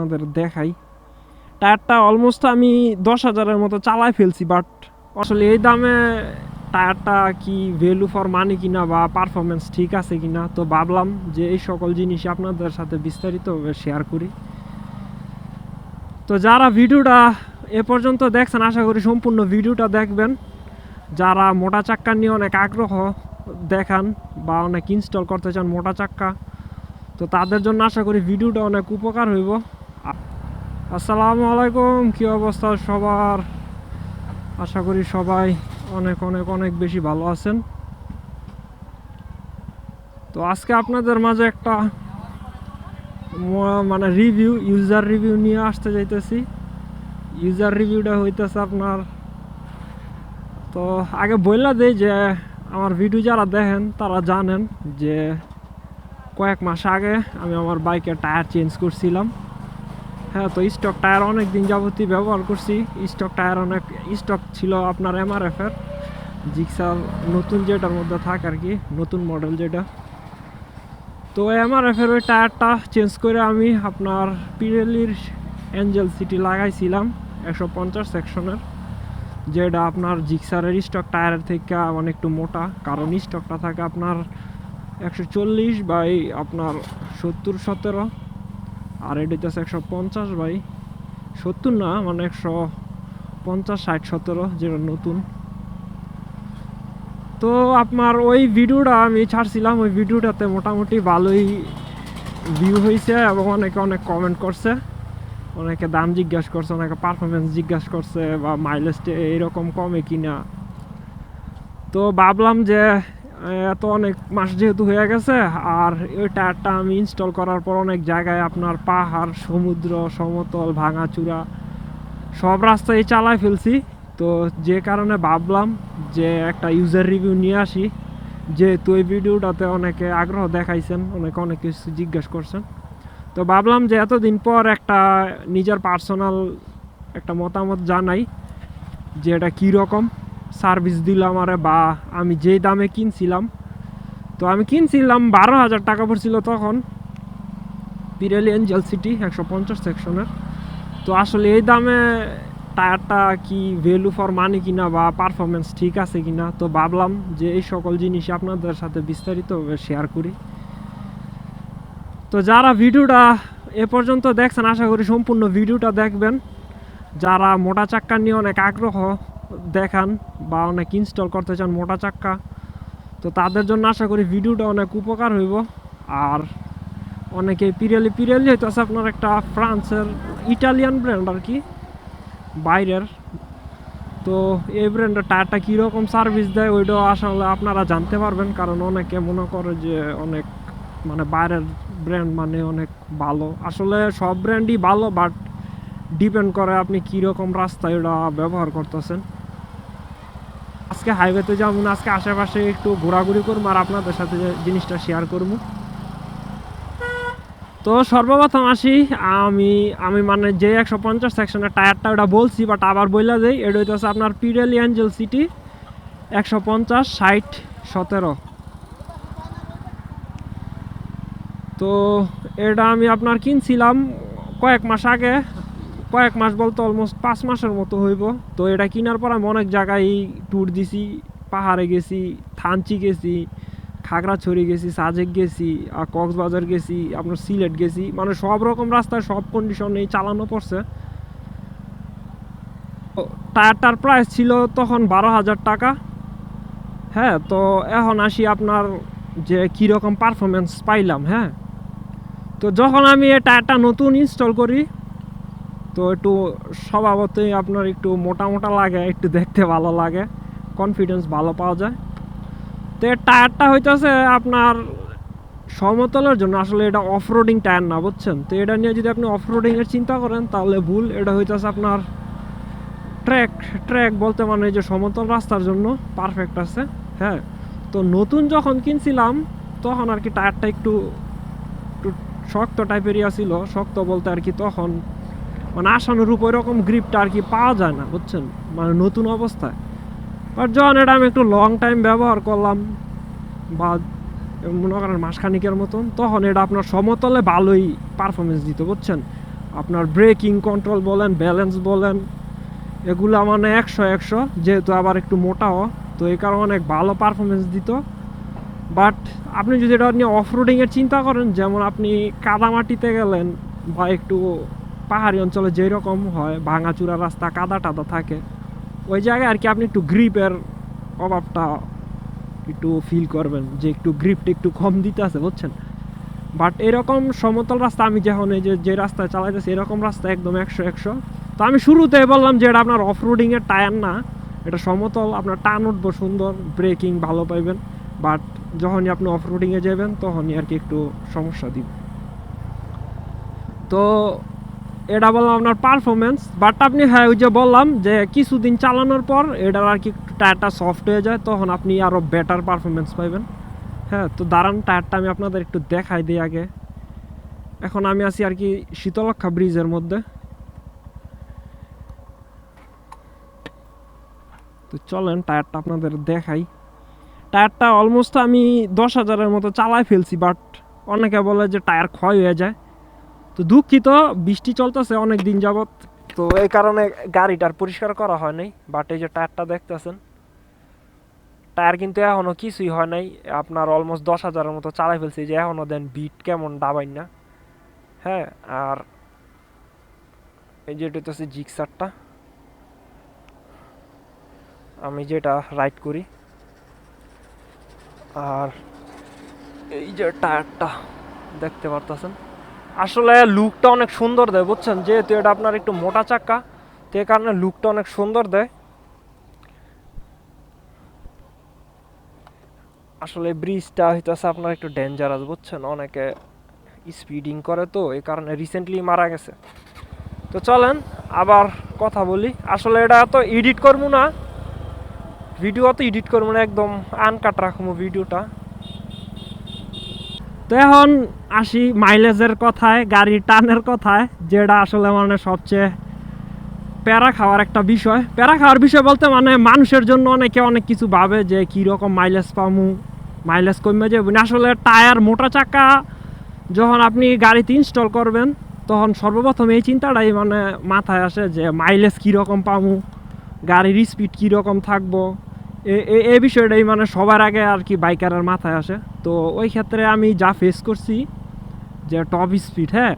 আপনাদের দেখাই। টায়ারটা অলমোস্ট আমি দশ হাজারের মতো চালায় ফেলছি বাট আসলে এই দামে টায়ারটা কি ভ্যালু ফর মানি কিনা বা পারফরমেন্স ঠিক আছে কিনা, তো ভাবলাম যে এই সকল জিনিস আপনাদের সাথে বিস্তারিতভাবে শেয়ার করি। তো যারা ভিডিওটা এ পর্যন্ত দেখছেন, আশা করি সম্পূর্ণ ভিডিওটা দেখবেন। যারা মোটা চাক্কা নিয়ে অনেক আগ্রহ দেখান বা অনেক ইনস্টল করতে চান মোটা চাক্কা, তো তাদের জন্য আশা করি ভিডিওটা অনেক উপকার হইব। আসসালামু আলাইকুম, কি অবস্থা সবার? আশা করি সবাই অনেক অনেক অনেক বেশি ভালো আছেন। তো আজকে আপনাদের মাঝে একটা মানে রিভিউ ইউজার রিভিউ নিয়ে আসতে যাইতেছি ইউজার রিভিউটা হইতেছে আপনার, তো আগে বললা দেই যে আমার ভিডিও যারা দেখেন, তারা জানেন যে কয়েক মাস আগে আমি আমার বাইকের টায়ার চেঞ্জ করছিলাম। হ্যাঁ তো স্টক টায়ার অনেক দিন যাবতীয় ব্যবহার করছি। স্টক টায়ার অনেক স্টক ছিল আপনার এমআরএফের জিক্সার নতুন যেটার মধ্যে থাকে আর কি, নতুন মডেল যেটা। তো এমআরএফের ওই টায়ারটা চেঞ্জ করে আমি আপনার পিরেলির অ্যাঞ্জেল সিটি লাগাইছিলাম একশো পঞ্চাশ সেকশনের যেটা আপনার জিক্সারের স্টক টায়ারের থেকে মানে একটু মোটা। কারণ স্টকটা থাকে আপনার একশো চল্লিশ বাই আপনার সত্তর, সতেরো। আর এটা হচ্ছে একশো পঞ্চাশ বাই সত্তর না মানে একশো পঞ্চাশ, ষাট, সতেরো, যেটা নতুন। তো আপনার ওই ভিডিওটা আমি ছাড়ছিলাম, ওই ভিডিওটাতে মোটামুটি ভালোই ভিউ হয়েছে এবং অনেকে অনেক কমেন্ট করছে। অনেকে দাম জিজ্ঞাসা করছে, অনেকে পারফরমেন্স জিজ্ঞাসা করছে বা মাইলেজটা এইরকম কমে কিনা। তো ভাবলাম যে এত অনেক মাস যেহেতু হয়ে গেছে, আর ওই টায়ারটা আমি ইনস্টল করার পর অনেক জায়গায় আপনার পাহাড়, সমুদ্র, সমতল ভাঙাচূড়া সব রাস্তায় চালায় ফেলছি। তো যে কারণে ভাবলাম যে একটা ইউজার রিভিউ নিয়ে আসি। যেহেতু এই ভিডিওটাতে অনেকে আগ্রহ দেখাইছেন, অনেকে অনেক কিছু জিজ্ঞাসা করছেন। তো ভাবলাম যে এতদিন পর একটা নিজের পার্সোনাল একটা মতামত জানাই যে এটা কীরকম সার্ভিস দিল আমারে বা, আমি যেই দামে কিনছিলাম, তো আমি কিনছিলাম বারো হাজার টাকা পড়ছিল তখন পিরেলি এঞ্জেল সিটি একশো পঞ্চাশ সেকশনের তো আসলে এই দামে টায়ারটা কি ভ্যালু ফর মানি কিনা বা পারফরমেন্স ঠিক আছে কিনা, তো ভাবলাম যে এই সকল জিনিস আপনাদের সাথে বিস্তারিতভাবে শেয়ার করি। তো যারা ভিডিওটা এ পর্যন্ত দেখছেন, আশা করি সম্পূর্ণ ভিডিওটা দেখবেন। যারা মোটা চাক্কা নিয়ে অনেক আগ্রহ দেখান বা অনেক ইনস্টল করতে চান মোটা চাক্কা, তো তাদের জন্য আশা করি ভিডিওটা অনেক উপকার হইব। আর অনেকে পিরিয়ালি পিরিয়ালি হইতেছে আপনার একটা ফ্রান্সের ইটালিয়ান ব্র্যান্ড আর কি, বাইরের। তো এই ব্র্যান্ডের টায়ারটা কীরকম সার্ভিস দেয় ওইটাও আসলে আপনারা জানতে পারবেন, কারণ অনেকে মনে করে যে অনেক মানে বাইরের ব্র্যান্ড মানে অনেক ভালো। আসলে সব ব্র্যান্ডই ভালো বাট ডিপেন্ড করে আপনি কীরকম রাস্তায় ওটা ব্যবহার করতেছেন। আজকে হাইওয়েতে যেমন আজকে আশেপাশে একটু ঘোরাঘুরি করব আর আপনাদের সাথে জিনিসটা শেয়ার করব। তো সর্বপ্রথম আসি, আমি আমি মানে যে একশো পঞ্চাশ সেকশনের টায়ারটা ওটা বলছি বাট আবার বইলা দেই, এটা হইতেছে আপনার পিরেলি অ্যাঞ্জেল সিটি একশো পঞ্চাশ, ষাট, সতেরো। তো এটা আমি আপনার কিনছিলাম কয়েক মাস আগে কয়েক মাস বলতে অলমোস্ট পাঁচ মাসের মতো হইব। তো এটা কেনার পর আমি অনেক জায়গায় ট্যুর দিছি। পাহাড়ে গেছি, থানচি গেছি, খাগড়াছড়ি গেছি, সাজেক গেছি, আর কক্সবাজার গেছি, আপনার সিলেট গেছি। মানে সব রকম রাস্তায় সব কন্ডিশনেই চালানো পড়ছে। টায়ারটার প্রাইস ছিল তখন বারো হাজার টাকা। হ্যাঁ তো এখন আসি আপনার যে কীরকম পারফরমেন্স পাইলাম হ্যাঁ। তো যখন আমি এই টায়ারটা নতুন ইনস্টল করি তো একটু স্বভাবতই আপনার একটু মোটা মোটা লাগে, একটু দেখতে ভালো লাগে কনফিডেন্স ভালো পাওয়া যায়। তো এর টায়ারটা হইতেছে আপনার সমতলের জন্য, আসলে এটা অফ রোডিং টায়ার না, বুঝছেন? তো এটা নিয়ে যদি আপনি অফ রোডিংয়ের চিন্তা করেন, তাহলে ভুল, এটা হইতেছে আপনার ট্র্যাক ট্র্যাক বলতে মানে যে সমতল রাস্তার জন্য পারফেক্ট আছে হ্যাঁ? তো নতুন যখন কিনছিলাম, তখন আর কি টায়ারটা একটু একটু শক্ত টাইপেরই ছিল শক্ত বলতে আর কি তখন মানে আশানুরূপ ওই রকম গ্রিপটা আর কি পাওয়া যায় না, বুঝছেন? মানে নতুন অবস্থায়। বাট যখন এটা আমি একটু লং টাইম ব্যবহার করলাম, বা মনে করেন মাসখানিকের মতন, তখন এটা আপনার সমতলে ভালোই পারফরমেন্স দিত, বুঝছেন? আপনার ব্রেকিং কন্ট্রোল বলেন ব্যালেন্স বলেন, এগুলো মানে একশো একশো, যেহেতু আবার একটু মোটাও, তো এই কারণে অনেক ভালো পারফরমেন্স দিত। বাট আপনি যদি এটা নিয়ে অফ রোডিংয়ের চিন্তা করেন, যেমন আপনি কাদামাটিতে গেলেন, বা একটু পাহাড়ি অঞ্চলে যেই রকম হয়, ভাঙাচুরা রাস্তা কাদা টাদা থাকে, ওই জায়গায় আর কি আপনি একটু গ্রিপের অভাবটা একটু ফিল করবেন যে একটু গ্রিপটা একটু কম দিতে আছে বুঝছেন? বাট এরকম সমতল রাস্তা আমি যখন এই যে যে রাস্তায় চালাইতেছি, এরকম রাস্তা একদম একশো একশো। তো আমি শুরুতে বললাম যে এটা আপনার অফ রোডিংয়ের টায়ার না, এটা সমতল, আপনার টান উঠবো সুন্দর ব্রেকিং ভালো পাইবেন। বাট যখনই আপনি অফ রোডিংয়ে যাবেন, তখনই আর কি একটু সমস্যা দিবে। তো এটা বললাম আপনার পারফরমেন্স বাট আপনি হ্যাঁ ওই যে বললাম যে কিছুদিন চালানোর পর এটার আর কি টায়ারটা সফট হয়ে যায়, তখন আপনি আরও বেটার পারফরমেন্স পাইবেন। হ্যাঁ তো দাঁড়ান টায়ারটা আমি আপনাদের একটু দেখাই দিই আগে। এখন আমি আছি আর কি শীতলক্ষা ব্রিজের মধ্যে। তো চলেন টায়ারটা আপনাদের দেখাই। টায়ারটা অলমোস্ট আমি দশ হাজারের মতো চালায় ফেলছি বাট অনেকে বলে যে টায়ার ক্ষয় হয়ে যায়। তো দুঃখিত, বৃষ্টি চলতেছে অনেক দিন যাবত তো এই কারণে গাড়িটার পরিষ্কার করা হয় নাই বাট এই যে টায়ারটা দেখতেছেন, টায়ার কিন্তু এখনও কিছুই হয় নাই। আপনার অলমোস্ট দশ হাজারের মতো চালাই ফেলছি যে এখনও দেন বিট কেমন ডাবাই না। হ্যাঁ আর এই যে এটা হচ্ছে জিক্সারটা আমি যেটা রাইড করি, আর এই যে টায়ারটা, দেখতে পারতেছেন? আসলে লুকটা অনেক সুন্দর দেয়, বুঝছেন? যেহেতু এটা আপনার একটু মোটা চাক্কা, তো এ কারণে লুকটা অনেক সুন্দর দেয়। আসলে ব্রিজটা হইতেছে আপনার একটু ডেঞ্জারাস বুঝছেন? অনেকে স্পিডিং করে তো এই কারণে রিসেন্টলি মারা গেছে। তো চলেন, আবার কথা বলি। আসলে এটা তো এডিট করব না। ভিডিও তো এডিট করব না, একদম আনকাট রাখব ভিডিওটা তো এখন আসি মাইলেজের কথায়, গাড়ির টানের কথায়, যেটা আসলে মানে সবচেয়ে প্যারা খাওয়ার একটা বিষয়। প্যারা খাওয়ার বিষয় বলতে মানে মানুষের জন্য অনেকে অনেক কিছু ভাবে যে কী রকম মাইলেজ পামু মাইলেজ কমে যাবে। না আসলে টায়ার মোটা চাকা, যখন আপনি গাড়িতে ইনস্টল করবেন, তখন সর্বপ্রথম এই চিন্তাটাই মানে মাথায় আসে যে মাইলেজ কীরকম পামু, গাড়ির স্পিড কীরকম থাকব। এ- বিষয়টাই মানে সবার আগে আর কি বাইকারের মাথায় আসে। তো ওই ক্ষেত্রে আমি যা ফেস করছি যে টপ স্পিড হ্যাঁ?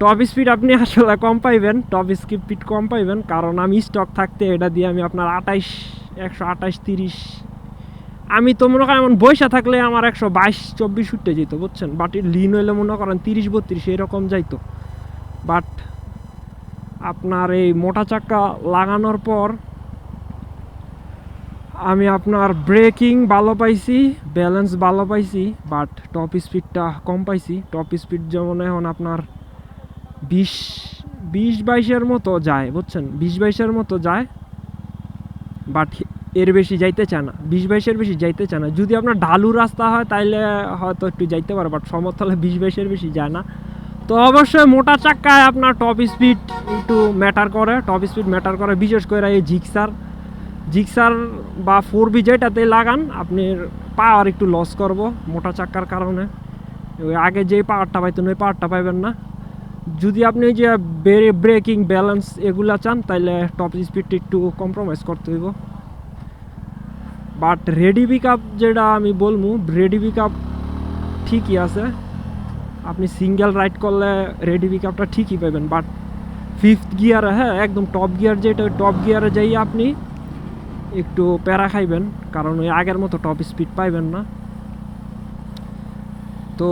টপ স্পিড আপনি আসলে কম পাইবেন টপ স্পিড কম পাইবেন, কারণ আমি স্টক থাকতে এটা দিয়ে আমি আপনার আঠাইশ, একশো আঠাইশ, তিরিশ, আমি তো মনে করেন এমন বৈশা থাকলে আমার একশো বাইশ, চব্বিশ উঠতে যেত, বুঝছেন? বাট লিন হইলে মনে করেন তিরিশ, বত্রিশ, এরকম যাইতো। বাট আপনার এই মোটা চাকা লাগানোর পর আমি আপনার ব্রেকিং ভালো পাইছি ব্যালেন্স ভালো পাইছি বাট টপ স্পিডটা কম পাইছি। টপ স্পিড যেমন এখন আপনার বিশ বিশ বাইশের মতো যায়, বুঝছেন? বিশ বাইশের মতো যায় বাট এর বেশি যাইতে চায় না। বিশ বাইশের বেশি যাইতে চায় না। যদি আপনার ঢালু রাস্তা হয়, তাইলে হয়তো একটু যাইতে পারে বাট সমতলে বিশ বাইশের বেশি যায় না। তো অবশ্যই মোটা চাক্কায় আপনার টপ স্পিড একটু ম্যাটার করে। টপ স্পিড ম্যাটার করে, বিশেষ করে এই জিক্সার জিক্সার বা ফোর বি যেটাতে লাগান, আপনি পাওয়ার একটু লস করব মোটা চাক্কার কারণে। ওই আগে যেই পাওয়ারটা পাইতেন, ওই পাওয়ারটা পাইবেন না। যদি আপনি যে যে ব্রেকিং ব্যালেন্স এগুলা চান তাহলে টপ স্পিডটা একটু কম্প্রোমাইজ করতে হইব। বাট রেডি পিক আপ যেটা আমি বলব রেডি পিক আপ ঠিকই আছে। আপনি সিঙ্গেল রাইড করলে রেডি পিক আপটা ঠিকই পাবেন বাট ফিফথ গিয়ারে হ্যাঁ একদম টপ গিয়ার যেটা টপ গিয়ারে যাই আপনি একটু প্যারা খাইবেন, কারণ ওই আগের মতো টপ স্পিড পাইবেন না। তো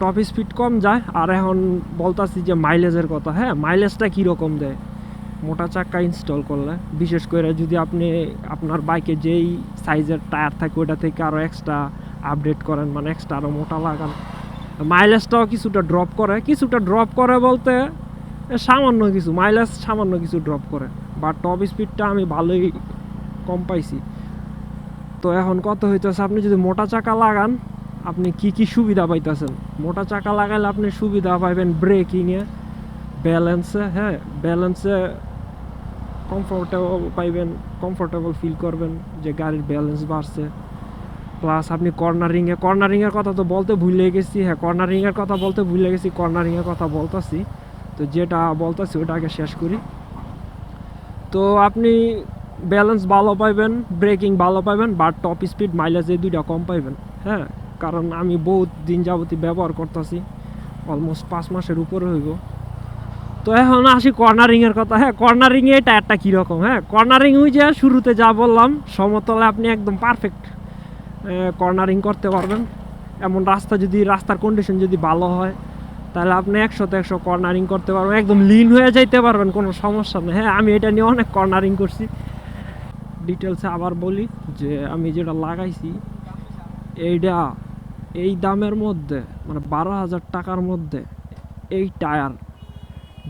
টপ স্পিড কম যায়, আর এখন বলতাছি যে মাইলেজের কথা হ্যাঁ? মাইলেজটা কীরকম দেয়? মোটা চাক্কা ইনস্টল করলে, বিশেষ করে যদি আপনি আপনার বাইকে যেই সাইজের টায়ার থাকে ওটা থেকে আরও এক্সট্রা আপডেট করেন মানে এক্সট্রা আরও মোটা লাগান। মাইলেজটাও কিছুটা ড্রপ করে, কিছুটা ড্রপ করে বলতে সামান্য কিছু মাইলেজ সামান্য কিছু ড্রপ করে। বা টপ স্পিডটা আমি ভালোই কম পাইছি। তো এখন কত হইতেছে, আপনি যদি মোটা চাকা লাগান, আপনি কি কি সুবিধা পাইতেছেন? মোটা চাকা লাগাইলে আপনি সুবিধা পাইবেন ব্রেকিংয়ে ব্যালেন্সে হ্যাঁ ব্যালেন্সে কমফোর্টেবল পাইবেন কমফোর্টেবল ফিল করবেন যে গাড়ির ব্যালেন্স বাড়ছে। প্লাস আপনি কর্নারিংয়ে কর্নারিংয়ের কথা তো বলতে ভুলে গেছি হ্যাঁ কর্নারিংয়ের কথা বলতে ভুলে গেছি কর্নারিংয়ের কথা বলতেছি। তো যেটা বলতেছি ওটা আগে শেষ করি। তো আপনি ব্যালেন্স ভালো পাইবেন ব্রেকিং ভালো পাইবেন বাট টপ স্পিড মাইলেজ এই দুইটা কম পাইবেন হ্যাঁ? কারণ আমি বহুত দিন যাবতীয় ব্যবহার করতেছি অলমোস্ট পাঁচ মাসের উপরে হইব। তো এখন আসি কর্নারিংয়ের কথা হ্যাঁ? কর্নারিংয়ে টায়ারটা কীরকম হ্যাঁ? কর্নারিং ওই যে শুরুতে যা বললাম, সমতলে আপনি একদম পারফেক্ট কর্নারিং করতে পারবেন। এমন রাস্তা যদি, রাস্তার কন্ডিশন যদি ভালো হয় তাহলে আপনি একশোতে একশো কর্নারিং করতে পারবেন, একদম লিন হয়ে যাইতে পারবেন, কোনো সমস্যা নেই। হ্যাঁ আমি এটা নিয়ে অনেক কর্নারিং করছি। ডিটেলসে আবার বলি যে, আমি যেটা লাগাইছি এইটা এই দামের মধ্যে মানে বারো হাজার টাকার মধ্যে এই টায়ার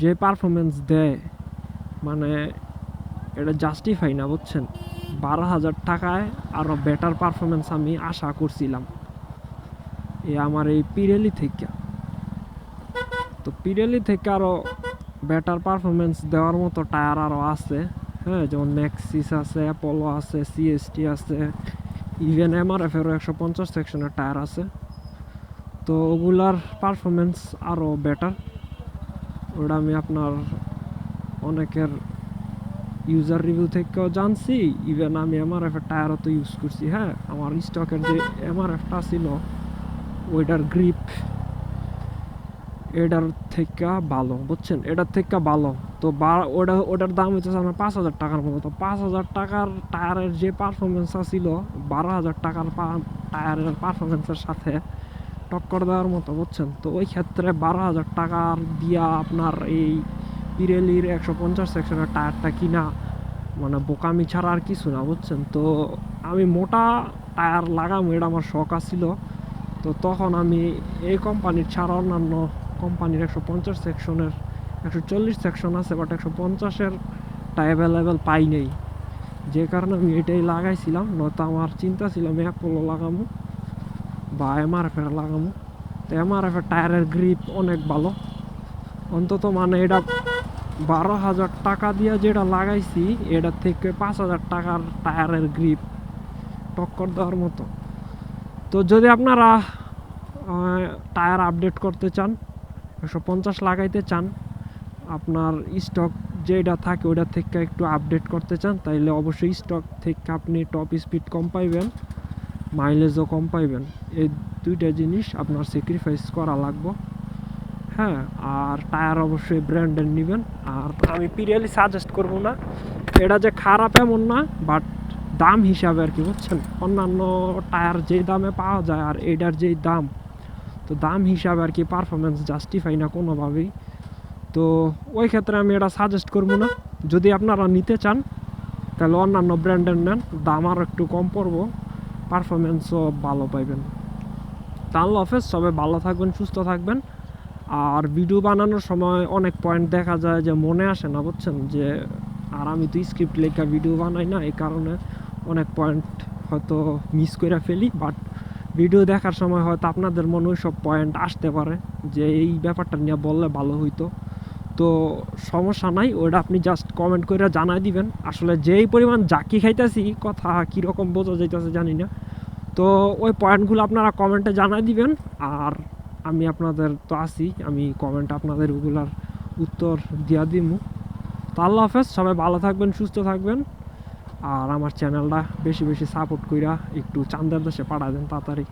যে পারফরমেন্স দেয় মানে এটা জাস্টিফাই না, বুঝছেন? বারো হাজার টাকায় আরও বেটার পারফরমেন্স আমি আশা করছিলাম। এই আমার এই পিরেলি থেকে। তো পিরেলি থেকে আরও বেটার পারফরমেন্স দেওয়ার মতো টায়ার আরও আছে। হ্যাঁ যেমন ম্যাক্সিস আছে অ্যাপোলো আছে সিএসটি আছে ইভেন এমআরএফেরও একশো পঞ্চাশ সেকশনের টায়ার আছে। তো ওগুলার পারফরমেন্স আরও বেটার ওটা আমি আপনার অনেকের ইউজার রিভিউ থেকেও জানছি। ইভেন আমি এমআরএফের টায়ারও তো ইউজ করছি হ্যাঁ। আমার স্টকের যে এমআরএফটা ছিল, ওইটার গ্রিপ এটার থেকে ভালো, বুঝছেন? এটার থেকে ভালো। তো বা- ওটা, ওটার দাম হচ্ছে আমার পাঁচ হাজার টাকার মতো। তো পাঁচ হাজার টাকার টায়ারের যে পারফরমেন্স ছিল, বারো হাজার টাকার টায়ারের পারফরমেন্সের সাথে টক্কর দেওয়ার মতো, বুঝছেন? তো ওই ক্ষেত্রে বারো হাজার টাকার দিয়া আপনার এই পিরেলির একশো পঞ্চাশ সেকশনের টায়ারটা কিনা মানে বোকামি ছাড়া আর কিছু না, বুঝছেন? তো আমি মোটা টায়ার লাগাম, এটা আমার শখ আছিল। তো তখন আমি এই কোম্পানির ছাড়া অন্যান্য কোম্পানির একশো পঞ্চাশ সেকশনের, একশো চল্লিশ সেকশন আছে বাট একশো পঞ্চাশের টা অ্যাভেলেবেল পাই নেই। যে কারণে আমি এটাই লাগাইছিলাম, নয়তো আমার চিন্তা ছিল আমি অ্যাপোলো লাগামো বা এমআরএফের লাগামো। তো এমআরএফের টায়ারের গ্রিপ অনেক ভালো। অন্তত মানে এটা বারো হাজার টাকা দিয়ে যেটা লাগাইছি এটা থেকে পাঁচ হাজার টাকার টায়ারের গ্রিপ টক্কর দেওয়ার মতো। তো যদি আপনারা টায়ার আপডেট করতে চান একশো পঞ্চাশ লাগাইতে চান, আপনার স্টক যেটা থাকে ওটা থেকে একটু আপডেট করতে চান, তাইলে অবশ্যই স্টক থেকে আপনি টপ স্পিড কম পাইবেন মাইলেজও কম পাইবেন। এই দুইটা জিনিস আপনার স্যাক্রিফাইস করা লাগবে। হ্যাঁ আর টায়ার অবশ্যই ব্র্যান্ডের নেবেন। আর আমি পিরিয়ালি সাজেস্ট করব না, এটা যে খারাপ এমন না বাট দাম হিসাবে আর কি, বুঝছেন? অন্যান্য টায়ার যেই দামে পাওয়া যায় আর এটার যেই দাম তো দাম হিসাবে আর কি পারফরমেন্স জাস্টিফাই না কোনোভাবেই। তো ওই ক্ষেত্রে আমি এটা সাজেস্ট করব না। যদি আপনারা নিতে চান, তাহলে অন্যান্য ব্র্যান্ডের নেন। দাম আরও একটু কম পড়ব। পারফরমেন্সও ভালো পাইবেন। তাহলে অফিস সবাই ভালো থাকবেন, সুস্থ থাকবেন। আর ভিডিও বানানোর সময় অনেক পয়েন্ট দেখা যায় যে মনে আসে না, বুঝছেন? যে আর আমি তো স্ক্রিপ্ট লেখা ভিডিও বানাই না, এই কারণে অনেক পয়েন্ট হয়তো মিস করে ফেলি বাট ভিডিও দেখার সময় হয়তো আপনাদের মনে ওই সব পয়েন্ট আসতে পারে যে এই ব্যাপারটা নিয়ে বললে ভালো হইতো। তো সমস্যা নাই ওটা আপনি জাস্ট কমেন্ট করে জানাই দিবেন। আসলে যেই পরিমাণ জাকি খাইতেছি, কথা কীরকম বোঝা যাইতেছে জানি না। তো ওই পয়েন্টগুলো আপনারা কমেন্টে জানাই দিবেন। আর আমি আপনাদের তো আছি, আমি কমেন্ট আপনাদের ওগুলার উত্তর দিয়া দিমু। তো আল্লাহ হাফেজ, সবাই ভালো থাকবেন, সুস্থ থাকবেন। আর আমার চ্যানেলটা বেশি বেশি সাপোর্ট কইরা একটু চান্দার দেশে পাঠা দেন তাড়াতাড়ি।